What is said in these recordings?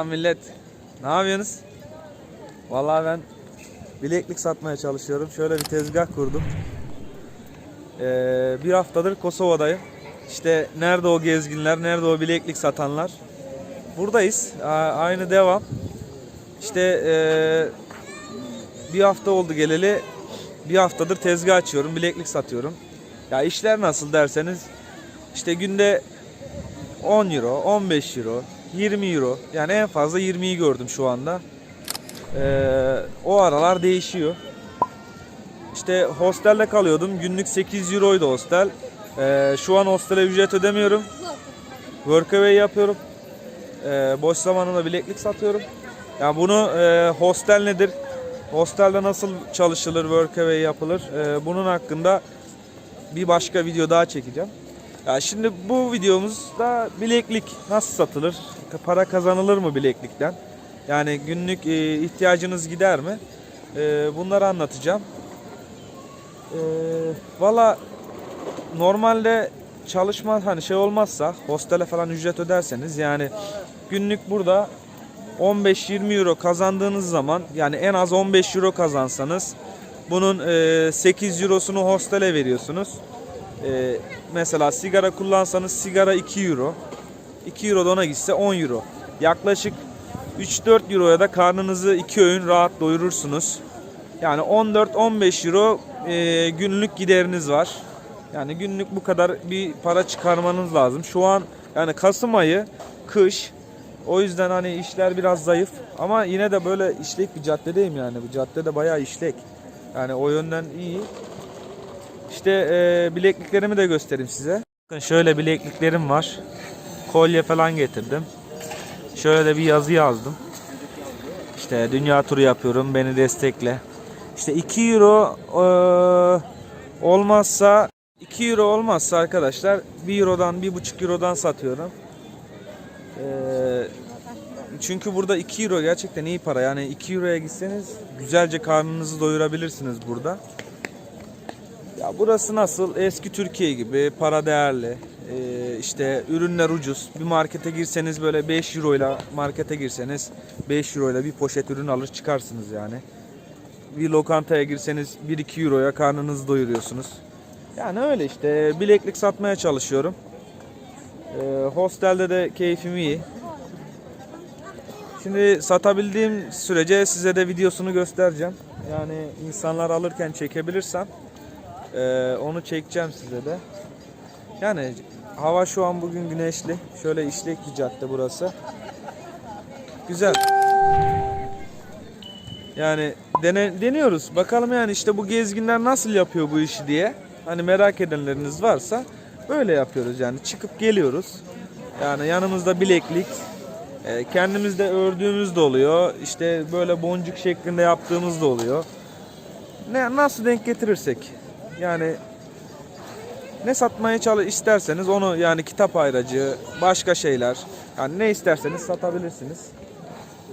Selam millet. Ne yapıyorsunuz? Vallahi ben bileklik satmaya çalışıyorum. Şöyle bir tezgah kurdum. Ee, bir haftadır Kosova'dayım. İşte nerede o gezginler, nerede o bileklik satanlar? Buradayız. Aynı devam. İşte ee, bir hafta oldu geleli. Bir haftadır tezgah açıyorum, bileklik satıyorum. Ya işler nasıl derseniz işte günde 10 euro, 15 euro, 20 euro. Yani en fazla 20'yi gördüm şu anda. Ee, o aralar değişiyor. İşte hostelde kalıyordum. Günlük 8 euroydu hostel. Ee, şu an hostele ücret ödemiyorum. Workaway yapıyorum. Ee, boş zamanımda bileklik satıyorum. Yani bunu e, hostel nedir? Hostelde nasıl çalışılır, workaway yapılır? Ee, bunun hakkında bir başka video daha çekeceğim. Ya şimdi bu videomuzda bileklik nasıl satılır? Para kazanılır mı bileklikten? Yani günlük e, ihtiyacınız gider mi? E, bunları anlatacağım. E, Valla normalde çalışma hani şey olmazsa hostele falan ücret öderseniz yani günlük burada 15-20 euro kazandığınız zaman yani en az 15 euro kazansanız bunun e, 8 eurosunu hostele veriyorsunuz. E, mesela sigara kullansanız sigara 2 euro. 2 euro da ona gitse 10 euro. Yaklaşık 3-4 euroya da karnınızı 2 öğün rahat doyurursunuz. Yani 14-15 euro e, günlük gideriniz var. Yani günlük bu kadar bir para çıkarmanız lazım. Şu an yani Kasım ayı kış. O yüzden hani işler biraz zayıf. Ama yine de böyle işlek bir caddedeyim yani. Bu caddede bayağı işlek. Yani o yönden iyi. İşte e, bilekliklerimi de göstereyim size. Bakın şöyle bilekliklerim var. Kolye falan getirdim. Şöyle de bir yazı yazdım. İşte dünya turu yapıyorum beni destekle. İşte 2 euro e, olmazsa 2 euro olmazsa arkadaşlar 1 eurodan 1,5 eurodan satıyorum. E, çünkü burada 2 euro gerçekten iyi para. Yani 2 euroya gitseniz güzelce karnınızı doyurabilirsiniz burada. Ya burası nasıl? Eski Türkiye gibi para değerli. Ee, işte ürünler ucuz. Bir markete girseniz böyle 5 euroyla markete girseniz 5 euroyla bir poşet ürün alır çıkarsınız yani. Bir lokantaya girseniz 1-2 euroya karnınızı doyuruyorsunuz. Yani öyle işte bileklik satmaya çalışıyorum. Ee, hostelde de keyfim iyi. Şimdi satabildiğim sürece size de videosunu göstereceğim. Yani insanlar alırken çekebilirsem ee, onu çekeceğim size de. Yani hava şu an bugün güneşli. Şöyle işlek bir cadde burası. Güzel. Yani dene, deniyoruz. Bakalım yani işte bu gezginler nasıl yapıyor bu işi diye. Hani merak edenleriniz varsa böyle yapıyoruz yani. Çıkıp geliyoruz. Yani yanımızda bileklik. e, kendimiz de ördüğümüz de oluyor. İşte böyle boncuk şeklinde yaptığımız da oluyor. Ne nasıl denk getirirsek. Yani ne satmaya çalış isterseniz onu yani kitap ayracı, başka şeyler. Yani ne isterseniz satabilirsiniz.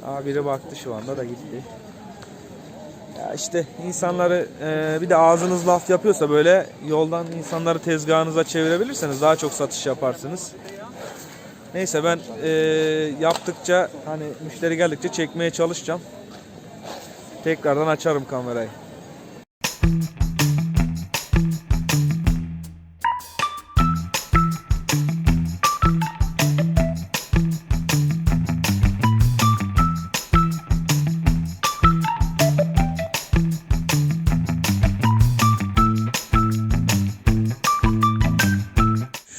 Aa biri baktı şu anda da gitti. Ya işte insanları e, bir de ağzınız laf yapıyorsa böyle yoldan insanları tezgahınıza çevirebilirseniz daha çok satış yaparsınız. Neyse ben e, yaptıkça hani müşteri geldikçe çekmeye çalışacağım. Tekrardan açarım kamerayı.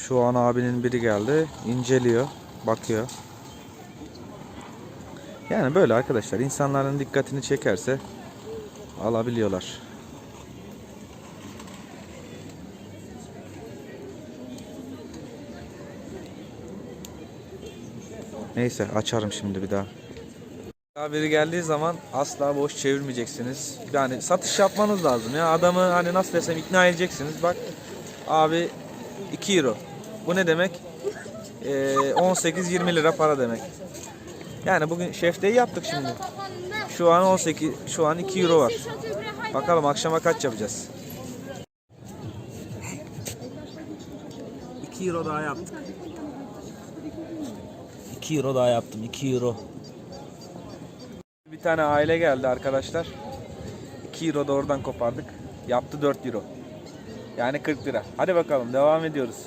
Şu an abinin biri geldi. inceliyor. Bakıyor. Yani böyle arkadaşlar. insanların dikkatini çekerse alabiliyorlar. Neyse açarım şimdi bir daha. Biri geldiği zaman asla boş çevirmeyeceksiniz. Yani satış yapmanız lazım ya. Adamı hani nasıl desem ikna edeceksiniz. Bak abi 2 euro. Bu ne demek? Ee, 18-20 lira para demek. Yani bugün şefteyi yaptık şimdi. Şu an 18, şu an 2 euro var. Bakalım akşama kaç yapacağız? 2 euro daha yaptık. 2 euro daha yaptım. 2 euro. bir tane aile geldi arkadaşlar. 2 euro da oradan kopardık. Yaptı 4 euro. Yani 40 lira. Hadi bakalım devam ediyoruz.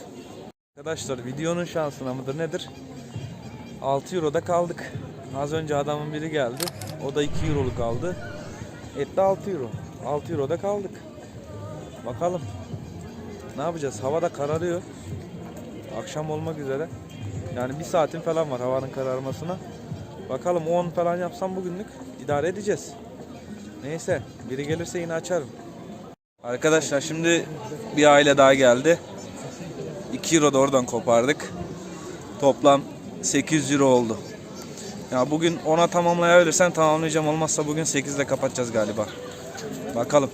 Arkadaşlar videonun şansına mıdır nedir? 6 euroda kaldık. Az önce adamın biri geldi. O da 2 euroluk aldı. Etti 6 euro. 6 euroda kaldık. Bakalım. Ne yapacağız? Hava da kararıyor. Akşam olmak üzere. Yani bir saatin falan var havanın kararmasına. Bakalım 10 falan yapsam bugünlük idare edeceğiz. Neyse biri gelirse yine açarım. Arkadaşlar şimdi bir aile daha geldi. 2 euro da oradan kopardık. Toplam 800 euro oldu. Ya bugün ona tamamlayabilirsen tamamlayacağım. Olmazsa bugün 8'de kapatacağız galiba. Bakalım.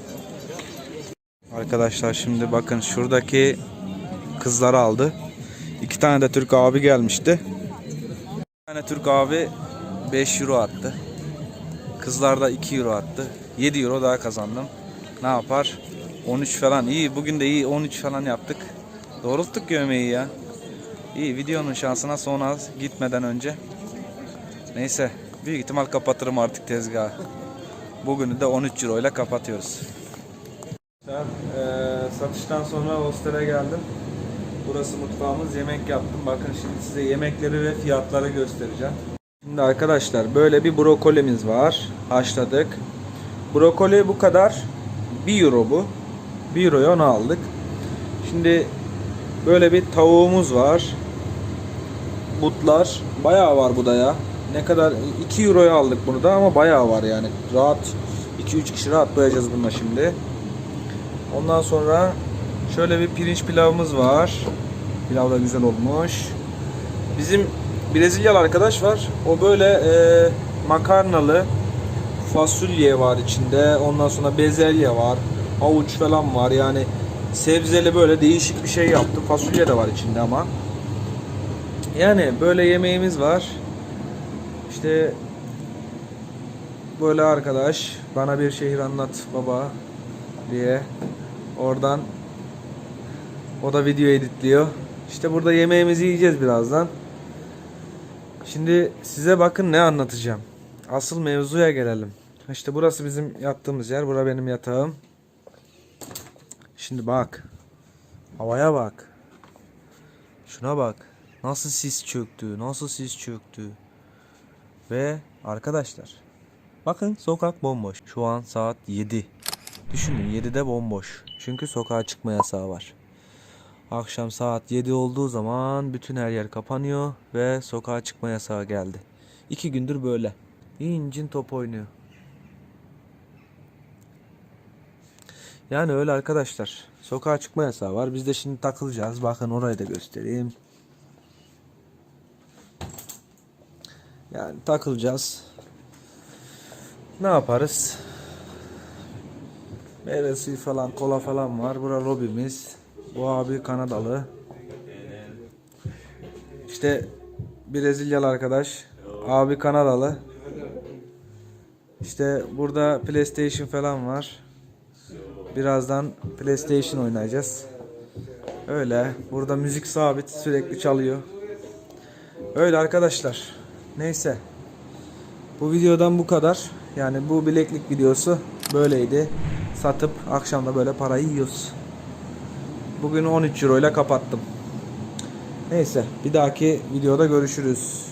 Arkadaşlar şimdi bakın şuradaki kızları aldı. İki tane de Türk abi gelmişti. Bir tane Türk abi 5 euro attı. Kızlar da 2 euro attı. 7 euro daha kazandım. Ne yapar? 13 falan. İyi bugün de iyi 13 falan yaptık. Doğrulttuk gömeği ya. İyi videonun şansına sonra gitmeden önce. Neyse büyük ihtimal kapatırım artık tezgahı. Bugünü de 13 euro ile kapatıyoruz. Ben satıştan sonra hostele geldim. Burası mutfağımız. Yemek yaptım. Bakın şimdi size yemekleri ve fiyatları göstereceğim. Şimdi arkadaşlar böyle bir brokolimiz var. Haşladık. Brokoli bu kadar. 1 euro bu. 1 euroya onu aldık. Şimdi böyle bir tavuğumuz var. Butlar. Bayağı var bu da ya. Ne kadar 2 euroya aldık bunu da ama bayağı var yani. Rahat 2-3 kişi rahat doyacağız bununla şimdi. Ondan sonra şöyle bir pirinç pilavımız var. Pilav da güzel olmuş. Bizim Brezilyalı arkadaş var. O böyle e, makarnalı fasulye var içinde. Ondan sonra bezelye var. Havuç falan var. Yani sebzeli böyle değişik bir şey yaptı. Fasulye de var içinde ama. Yani böyle yemeğimiz var. İşte böyle arkadaş bana bir şehir anlat baba diye oradan o da video editliyor. İşte burada yemeğimizi yiyeceğiz birazdan. Şimdi size bakın ne anlatacağım. Asıl mevzuya gelelim. İşte burası bizim yattığımız yer. Bura benim yatağım. Şimdi bak. Havaya bak. Şuna bak. Nasıl sis çöktü. Nasıl sis çöktü. Ve arkadaşlar. Bakın sokak bomboş. Şu an saat 7. Düşünün 7'de bomboş. Çünkü sokağa çıkma yasağı var. Akşam saat 7 olduğu zaman bütün her yer kapanıyor ve sokağa çıkma yasağı geldi. İki gündür böyle. İncin top oynuyor. Yani öyle arkadaşlar. Sokağa çıkma yasağı var. Biz de şimdi takılacağız. Bakın orayı da göstereyim. Yani takılacağız. Ne yaparız? Meyve suyu falan, kola falan var. Bura lobimiz. Bu abi Kanadalı. İşte Brezilyalı arkadaş. Abi Kanadalı. İşte burada PlayStation falan var. Birazdan PlayStation oynayacağız. Öyle. Burada müzik sabit sürekli çalıyor. Öyle arkadaşlar. Neyse. Bu videodan bu kadar. Yani bu bileklik videosu böyleydi. Satıp akşamda böyle parayı yiyoruz. Bugün 13 euro ile kapattım. Neyse bir dahaki videoda görüşürüz.